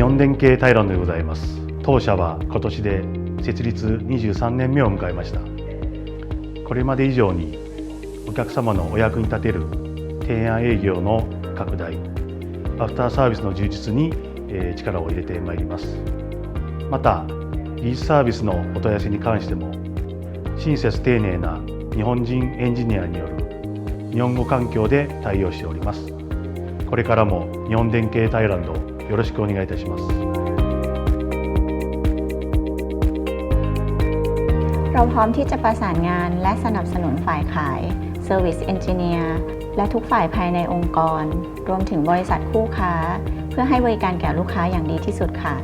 日本電系タイランドでございます。当社は今年で設立23年目を迎えました。これまで以上にお客様のお役に立てる提案営業の拡大アフターサービスの充実にえ力を入れてまいります。また技術サービスのお問い合わせに関しても親切丁寧な日本人エンジニアによる日本語環境で対応しております。これからも日本電系タイランドよろしくお願いいたします เราพร้อมที่จะประสานงานและสนับสนุนฝ่ายขาย Service Engineer และทุกฝ่ายภายในองค์กร รวมถึงบริษัทคู่ค้า เพื่อให้บริการแก่ลูกค้าอย่างดีที่สุดค่ะ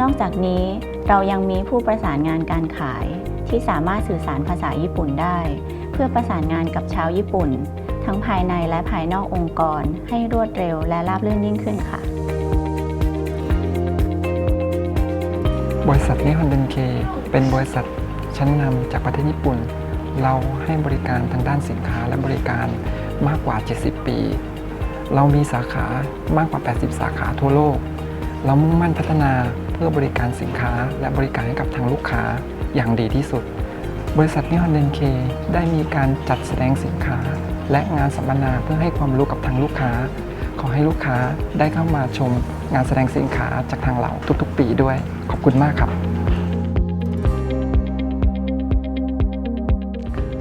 นอกจากนี้เรายังมีผู้ประสานงานการขาย ที่สามารถสื่อสารภาษาญี่ปุ่นได้ เพื่อประสานงานกับชาวญี่ปุ่น ทั้งภายในและภายนอกองค์กร ให้รวดเร็วและราบรื่นยิ่งขึ้นค่ะ บริษัทนิฮอนเดนเคเป็นบริษัทชั้นนำจากประเทศญี่ปุ่น เราให้บริการทางด้านสินค้าและบริการมากกว่า 70 ปี เรามีสาขามากกว่า 80 สาขาทั่วโลก เรามุ่งมั่นพัฒนาเพื่อบริการสินค้าและบริการให้กับทางลูกค้าอย่างดีที่สุด บริษัทนิฮอนเดนเคได้มีการจัดแสดงสินค้า และงานสัมมนาเพื่อให้ความรู้กับทางลูกค้า ขอให้ลูกค้าได้เข้ามาชม งานแสดงสินค้าจากทางเราทุกๆ ปีด้วย ขอบคุณมากครับ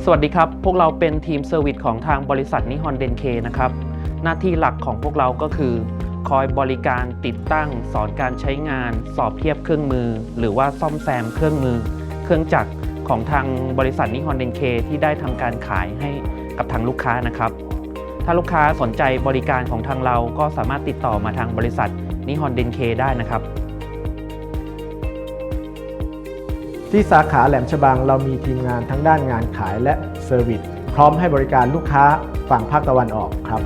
สวัสดีครับ พวกเราเป็นทีมเซอร์วิสของทางบริษัทนิฮอนเดนเคนะครับ หน้าที่หลักของพวกเราก็คือ คอยบริการติดตั้ง สอนการใช้งาน สอบเทียบเครื่องมือ หรือว่าซ่อมแซมเครื่องมือ เครื่องจักรของทางบริษัทนิฮอนเดนเคที่ได้ทำการขายให้กับทางลูกค้านะครับถ้าลูกค้าสนใจบริการของทางเราก็สามารถติดต่อมาทางบริษัท นิฮอนเดนเคได้นะครับ ที่สาขาแหลมฉบังเรามีทีมงานทั้งด้านงานขายและเซอร์วิสพร้อมให้บริการลูกค้าฝั่งภาคตะวันออกครับ